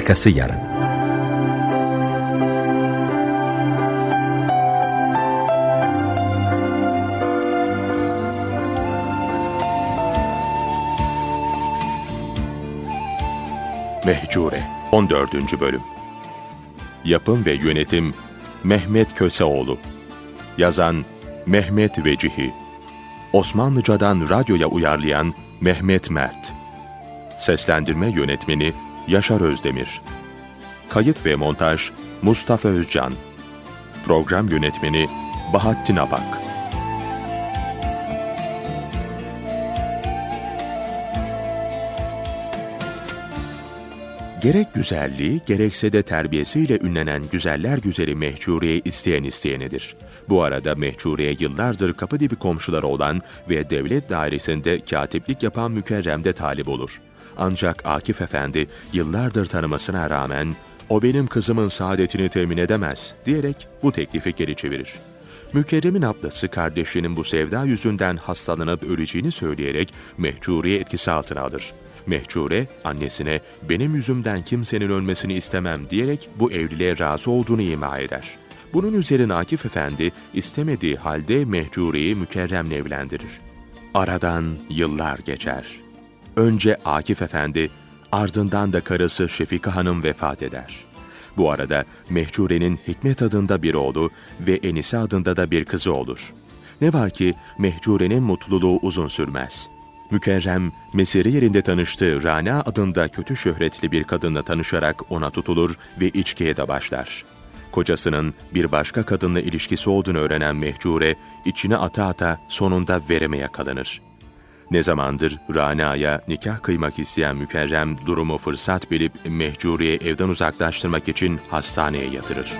Arkası yarın. Mehcure 14. Bölüm Yapım ve Yönetim Mehmet Köseoğlu Yazan Mehmet Vecihi Osmanlıcadan radyoya uyarlayan Mehmet Mert Seslendirme Yönetmeni Yaşar Özdemir Kayıt ve Montaj Mustafa Özcan Program Yönetmeni Bahattin Apak Gerek güzelliği, gerekse de terbiyesiyle ünlenen güzeller güzeli Mehcure'yi isteyen isteyenedir. Bu arada Mehcure'ye yıllardır kapı dibi komşuları olan ve devlet dairesinde katiplik yapan Mükerrem de talip olur. Ancak Akif Efendi yıllardır tanımasına rağmen o benim kızımın saadetini temin edemez diyerek bu teklifi geri çevirir. Mükerrem'in ablası kardeşinin bu sevda yüzünden hastalanıp öleceğini söyleyerek Mehcure'yi etkisi altına alır. Mehcure annesine benim yüzümden kimsenin ölmesini istemem diyerek bu evliliğe razı olduğunu ima eder. Bunun üzerine Akif Efendi istemediği halde Mehcure'yi Mükerrem'le evlendirir. Aradan yıllar geçer. Önce Akif Efendi, ardından da karısı Şefika Hanım vefat eder. Bu arada Mehcure'nin Hikmet adında bir oğlu ve Enise adında da bir kızı olur. Ne var ki Mehcure'nin mutluluğu uzun sürmez. Mükerrem, mesire yerinde tanıştığı Rana adında kötü şöhretli bir kadınla tanışarak ona tutulur ve içkiye de başlar. Kocasının bir başka kadınla ilişkisi olduğunu öğrenen Mehcure, içine ata ata sonunda veremeye kalınır. Ne zamandır Rana'ya nikah kıymak isteyen Mükerrem durumu fırsat bilip Mehcure'yi evden uzaklaştırmak için hastaneye yatırır.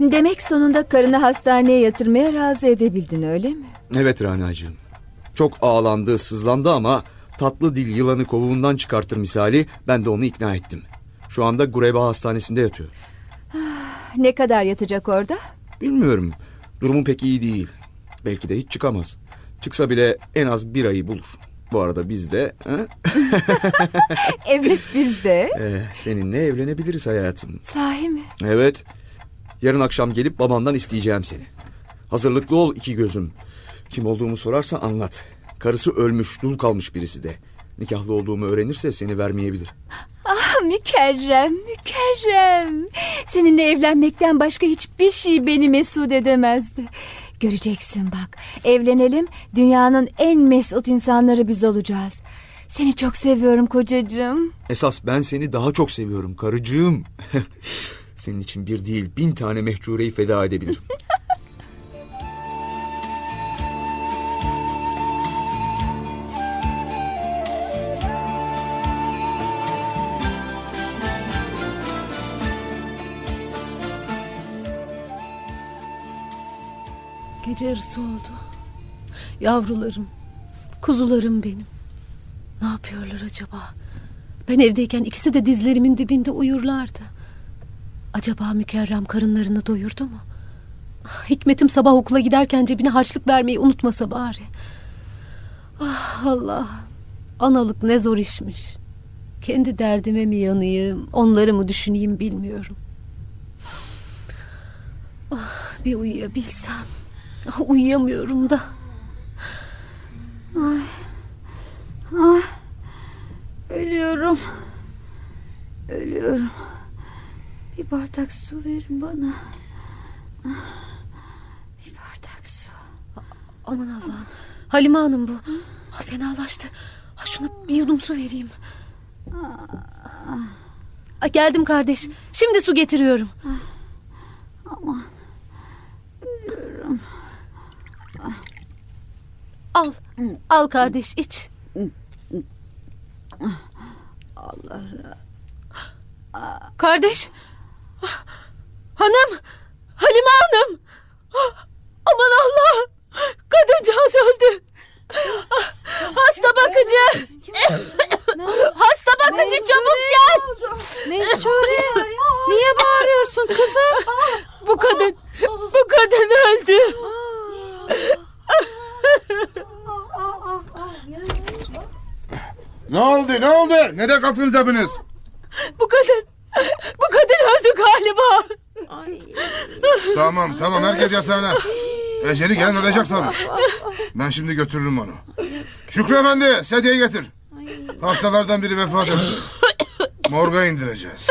Demek sonunda karını hastaneye yatırmaya razı edebildin öyle mi? Evet Rana'cığım. Çok ağlandı, sızlandı ama tatlı dil yılanı kovuğundan çıkartır misali ben de onu ikna ettim. Şu anda Gureba Hastanesi'nde yatıyor. Ne kadar yatacak orada? Bilmiyorum. Durumu pek iyi değil. Belki de hiç çıkamaz. Çıksa bile en az bir ayı bulur. Bu arada biz de Evet bizde. eh, seninle evlenebiliriz hayatım. Sahi mi? Evet. Yarın akşam gelip babandan isteyeceğim seni. Hazırlıklı ol iki gözüm. Kim olduğumu sorarsa anlat. Karısı ölmüş, dul kalmış birisi de. Nikahlı olduğumu öğrenirse seni vermeyebilir. Ah mükerrem, mükerrem. Seninle evlenmekten başka hiçbir şey beni mesut edemezdi. Göreceksin bak. Evlenelim, dünyanın en mesut insanları biz olacağız. Seni çok seviyorum kocacığım. Esas ben seni daha çok seviyorum karıcığım. Senin için bir değil bin tane mehcureyi feda edebilirim. Gece yarısı oldu. Yavrularım, kuzularım benim. Ne yapıyorlar acaba? Ben evdeyken ikisi de dizlerimin dibinde uyurlardı. Acaba mükerrem karınlarını doyurdu mu? Hikmetim sabah okula giderken cebine harçlık vermeyi unutmasa bari. Ah Allah, analık ne zor işmiş. Kendi derdime mi yanayım, onları mı düşüneyim bilmiyorum. Ah, bir uyuyabilsem. Ah, uyuyamıyorum da. Ölüyorum. Ölüyorum. Bir bardak su verin bana. Bir bardak su. Aman Allah'ım. Halime Hanım bu. Ha, fenalaştı. Ha, şuna bir yudum su vereyim. Aa, geldim kardeş. Şimdi su getiriyorum. Aman. Al. Al kardeş iç. Allah Kardeş. Hanım. Halime Hanım. Aman Allah. Kadıncağız öldü. Hasta bakıcı. Hasta bakıcı çabuk gel. Mehcure niye bağırıyorsun kızım? Bu kadın Neden kalktınız hepiniz? Bu kadın, bu kadın öldü galiba. Tamam tamam herkes yatağına. Eceli gelen ölecek tabii. Ben şimdi götürürüm onu. Şükrü Efendi sedyeyi getir. Hastalardan biri vefat etti. Morga indireceğiz.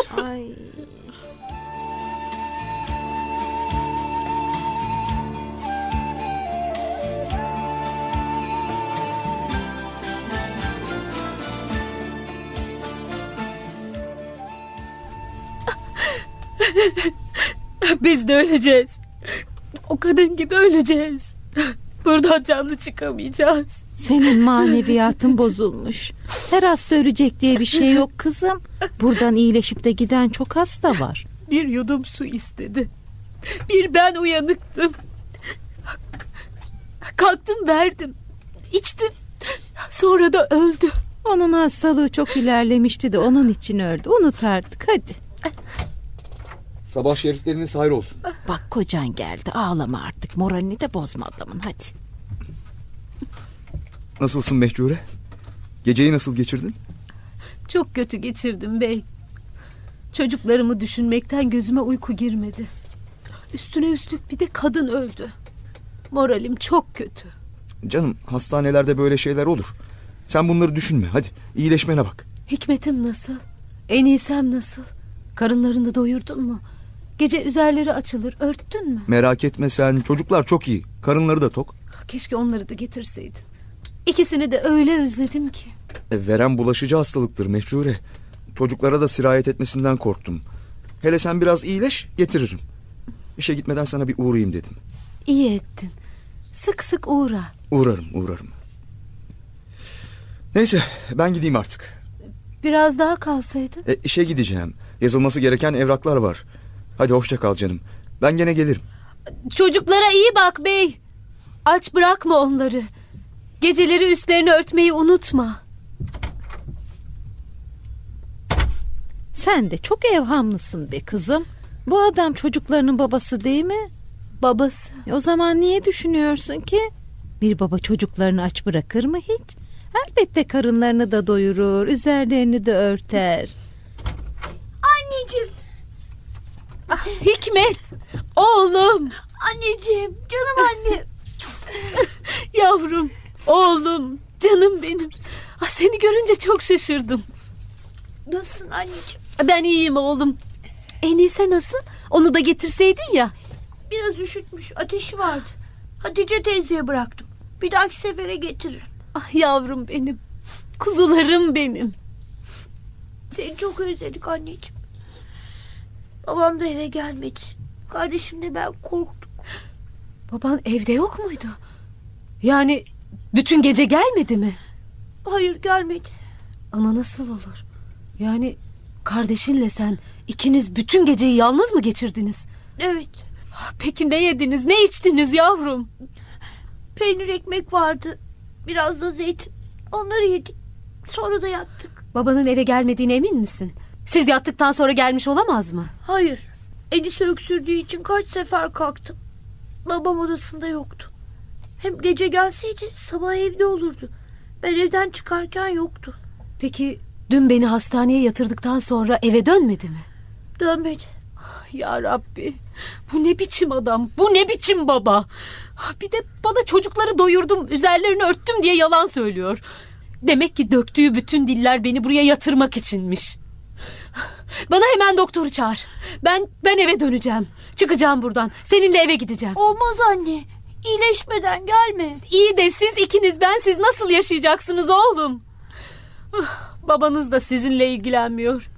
Biz de öleceğiz. O kadın gibi öleceğiz. Buradan canlı çıkamayacağız. Senin maneviyatın bozulmuş. Her hasta ölecek diye bir şey yok kızım. Buradan iyileşip de giden çok hasta var. Bir yudum su istedi. Bir ben uyanıktım. Kalktım verdim. İçtim. Sonra da öldü. Onun hastalığı çok ilerlemişti de onun için öldü. Unut artık hadi. Sabah şerifleriniz hayır olsun. Bak kocan geldi ağlama artık. Moralini de bozma adamın hadi. Nasılsın Mehcure? Geceyi nasıl geçirdin? Çok kötü geçirdim bey. Çocuklarımı düşünmekten gözüme uyku girmedi. Üstüne üstlük bir de kadın öldü. Moralim çok kötü. Canım hastanelerde böyle şeyler olur. Sen bunları düşünme hadi iyileşmene bak. Hikmetim nasıl? Enisem nasıl? Karınlarını doyurdun mu? Gece üzerleri açılır, örttün mü? Merak etme sen çocuklar çok iyi. Karınları da tok. Keşke onları da getirseydin. İkisini de öyle özledim ki. E, veren bulaşıcı hastalıktır Mehcure. Çocuklara da sirayet etmesinden korktum. Hele sen biraz iyileş getiririm. İşe gitmeden sana bir uğrayayım dedim. İyi ettin. Sık sık uğra. Uğrarım uğrarım. Neyse ben gideyim artık. Biraz daha kalsaydın. E, işe gideceğim. Yazılması gereken evraklar var. Hadi hoşça kal canım. Ben gene gelirim. Çocuklara iyi bak bey. Aç bırakma onları. Geceleri üstlerini örtmeyi unutma. Sen de çok evhamlısın be kızım. Bu adam çocuklarının babası değil mi? Babası. E o zaman niye düşünüyorsun ki? Bir baba çocuklarını aç bırakır mı hiç? Elbette karınlarını da doyurur, üzerlerini de örter. Anneciğim, Hikmet. Oğlum. anneciğim, canım annem. Yavrum. Oğlum. Canım benim. Ah, seni görünce çok şaşırdım. Nasılsın anneciğim? Ben iyiyim oğlum. Enise nasıl? Onu da getirseydin ya. Biraz üşütmüş, ateşi vardı. Hatice teyzeye bıraktım. Bir dahaki sefere getiririm. Ah yavrum benim. Kuzularım benim. Seni çok özledik anneciğim. Babam da eve gelmedi. Kardeşimle ben korktuk. Baban evde yok muydu? Yani bütün gece gelmedi mi? Hayır gelmedi. Ama nasıl olur? Yani kardeşinle sen ikiniz bütün geceyi yalnız mı geçirdiniz? Evet, Ah, Peki ne yediniz, ne içtiniz yavrum? peynir ekmek vardı. Biraz da zeytin. Onları yedik. Sonra da yattık. Babanın eve gelmediğine emin misin? Siz yattıktan sonra gelmiş olamaz mı? Hayır, Enis'i öksürdüğü için kaç sefer kalktım. Babam odasında yoktu. Hem gece gelseydi sabah evde olurdu. Ben evden çıkarken yoktu. Peki dün beni hastaneye yatırdıktan sonra eve dönmedi mi? Dönmedi. Ya Rabbi bu ne biçim adam bu ne biçim baba Ah, Bir de bana çocukları doyurdum üzerlerini örttüm diye yalan söylüyor Demek ki döktüğü bütün diller beni buraya yatırmak içinmiş Bana hemen doktoru çağır Ben ben eve döneceğim Çıkacağım buradan seninle eve gideceğim Olmaz anne. İyileşmeden gelme. İyi de siz ikiniz bensiz nasıl yaşayacaksınız oğlum Babanız da sizinle ilgilenmiyor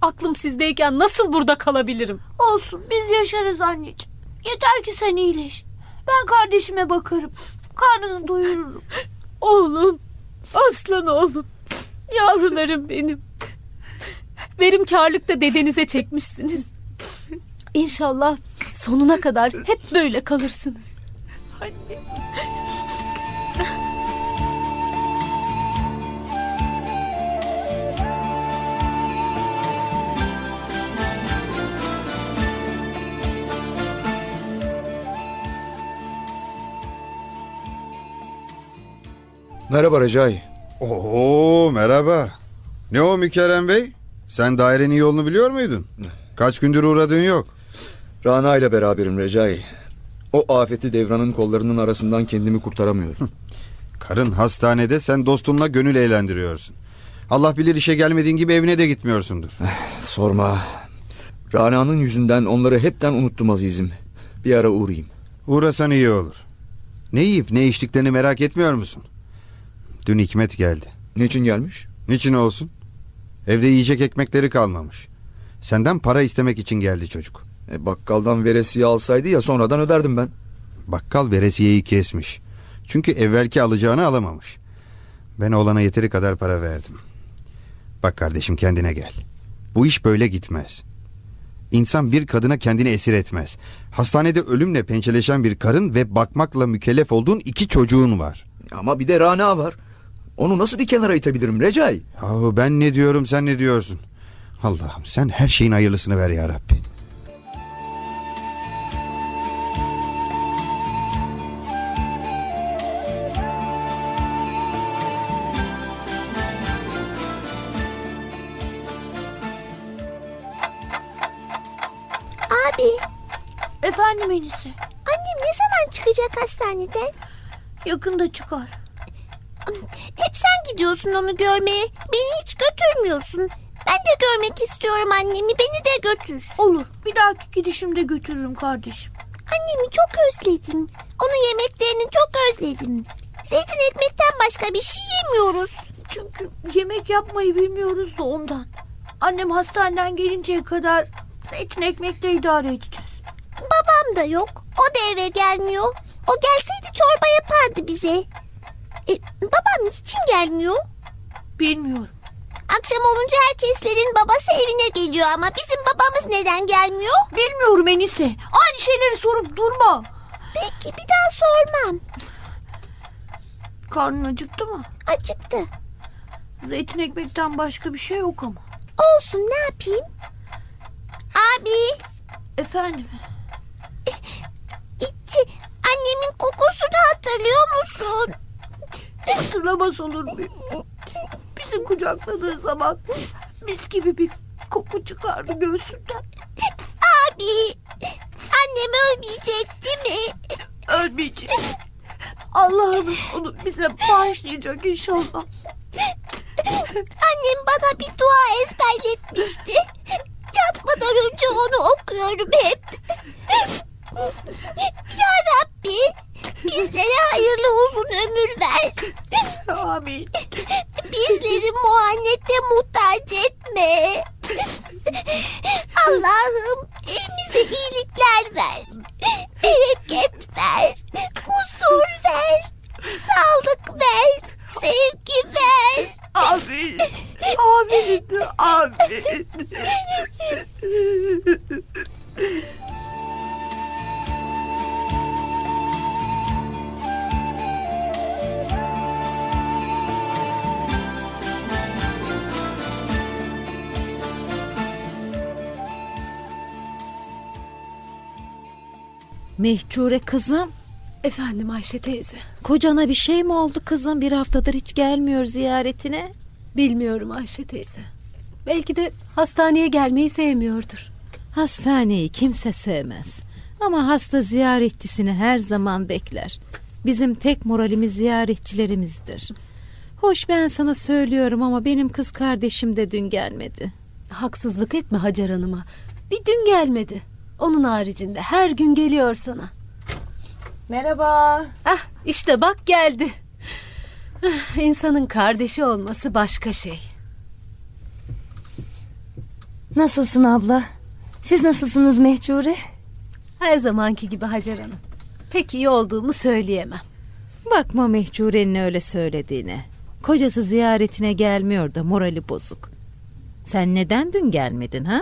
Aklım sizdeyken nasıl burada kalabilirim Olsun biz yaşarız anneciğim. Yeter ki sen iyileş. Ben kardeşime bakarım. Karnını doyururum. Oğlum, aslan oğlum, yavrularım benim. Verimkarlıkta dedenize çekmişsiniz. İnşallah sonuna kadar hep böyle kalırsınız. Merhaba Recai. Oo merhaba. Ne o Mükerrem Bey? Sen dairenin yolunu biliyor muydun? Kaç gündür uğradığın yok. Rana ile beraberim Recai. O afeti devranın kollarının arasından kendimi kurtaramıyorum. Karın hastanede sen dostunla gönül eğlendiriyorsun. Allah bilir işe gelmediğin gibi evine de gitmiyorsundur. Sorma. Rana'nın yüzünden onları hepten unuttum azizim. Bir ara uğrayayım. Uğrasan iyi olur. Ne yiyip ne içtiklerini merak etmiyor musun? Dün Hikmet geldi. Niçin gelmiş? Niçin olsun? Evde yiyecek ekmekleri kalmamış. Senden para istemek için geldi çocuk. E, bakkaldan veresiye alsaydı ya sonradan öderdim ben. Bakkal veresiyeyi kesmiş. Çünkü evvelki alacağını alamamış. Ben oğlana yeteri kadar para verdim. Bak kardeşim kendine gel. Bu iş böyle gitmez. İnsan bir kadına kendini esir etmez. Hastanede ölümle pençeleşen bir karın ve bakmakla mükellef olduğun iki çocuğun var. Ama bir de Rana var. Onu nasıl bir kenara itebilirim Recai? Yahu ben ne diyorum sen ne diyorsun? Allah'ım sen her şeyin hayırlısını ver ya Rabbi. Abi, Efendim Enise. annem ne zaman çıkacak hastaneden? Yakında çıkar. Gidiyorsun onu görmeye. Beni hiç götürmüyorsun. Ben de görmek istiyorum annemi. Beni de götür. Olur. Bir dahaki gidişimde götürürüm kardeşim. Annemi çok özledim. Onun yemeklerini çok özledim. Zeytin ekmekten başka bir şey yemiyoruz. Çünkü yemek yapmayı bilmiyoruz da ondan. Annem hastaneden gelinceye kadar zeytin ekmekle idare edeceğiz. Babam da yok. O da eve gelmiyor. O gelseydi çorba yapardı bize. E, babam niçin gelmiyor? Bilmiyorum. Akşam olunca herkeslerin babası evine geliyor ama bizim babamız neden gelmiyor? Bilmiyorum Enise. Aynı şeyleri sorup durma. Peki bir daha sormam. Karnın acıktı mı? Acıktı. Zeytin ekmekten başka bir şey yok ama. Olsun ne yapayım? Abi, Efendim? içi annemin kokusunu hatırlıyor musun? Hatırlamaz olur muyum? Bizi kucakladığı zaman mis gibi bir koku çıkardı göğsünden. Abi, annem ölmeyecek değil mi? Ölmeyecek. Allah'ımız onu bize bağışlayacak inşallah. Annem bana bir dua ezberletmişti. Yatmadan önce onu okuyorum hep. Ya Rabbi, bizlere hayırlı uzun ömür ver. Amin. Bizleri muannete muhtaç etme. Mehcure kızım. Efendim Ayşe teyze. Kocana bir şey mi oldu kızım? Bir haftadır hiç gelmiyor ziyaretine. Bilmiyorum Ayşe teyze. Belki de hastaneye gelmeyi sevmiyordur. Hastaneyi kimse sevmez. Ama hasta ziyaretçisini her zaman bekler. Bizim tek moralimiz ziyaretçilerimizdir. Hoş ben sana söylüyorum ama benim kız kardeşim de dün gelmedi. Haksızlık etme Hacer Hanım'a. Bir dün gelmedi. Onun haricinde her gün geliyor sana. Merhaba. Ah işte bak geldi. Ah, İnsanın kardeşi olması başka şey. Nasılsın abla? Siz nasılsınız Mehcure? Her zamanki gibi Hacer Hanım. Pek iyi olduğumu söyleyemem. Bakma Mehcure'nin öyle söylediğine. Kocası ziyaretine gelmiyor da morali bozuk. Sen neden dün gelmedin ha?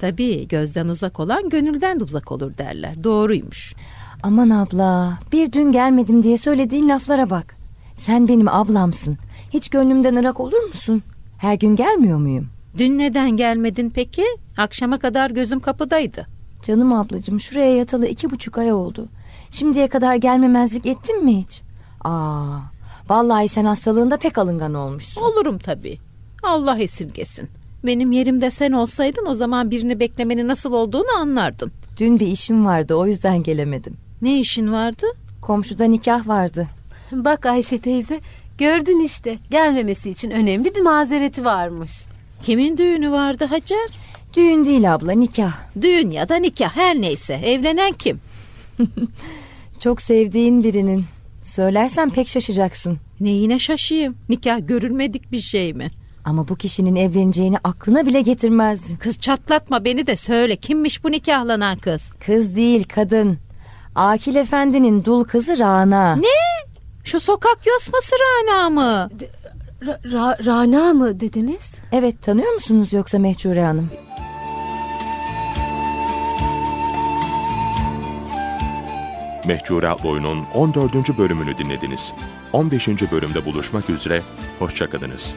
Tabii gözden uzak olan gönülden de uzak olur derler. Doğruymuş. Aman abla, bir dün gelmedim diye söylediğin laflara bak. Sen benim ablamsın. Hiç gönlümden ırak olur musun? Her gün gelmiyor muyum? Dün neden gelmedin peki? Akşama kadar gözüm kapıdaydı. Canım ablacığım şuraya yatalı iki buçuk ay oldu. Şimdiye kadar gelmemezlik ettin mi hiç? Aa, vallahi sen hastalığında pek alıngan olmuşsun. Olurum tabii. Allah esirgesin. Benim yerimde sen olsaydın o zaman birini beklemenin nasıl olduğunu anlardın. Dün bir işim vardı o yüzden gelemedim. Ne işin vardı? Komşuda nikah vardı. Bak Ayşe teyze gördün işte gelmemesi için önemli bir mazereti varmış. Kimin düğünü vardı Hacer? Düğün değil abla nikah. Düğün ya da nikah her neyse. Evlenen kim? Çok sevdiğin birinin. Söylersen pek şaşacaksın. Neyine şaşayım? Nikah görülmedik bir şey mi? Ama bu kişinin evleneceğini aklına bile getirmezdin. Kız çatlatma beni de söyle. Kimmiş bu nikahlanan kız? Kız değil kadın. Akil Efendi'nin dul kızı Rana. Ne? Şu sokak yosması Rana mı? Ra- Ra- Rana mı dediniz? Evet tanıyor musunuz yoksa Mehcure Hanım? Mehcure adlı oyunun 14. bölümünü dinlediniz. 15. bölümde buluşmak üzere, hoşçakalınız.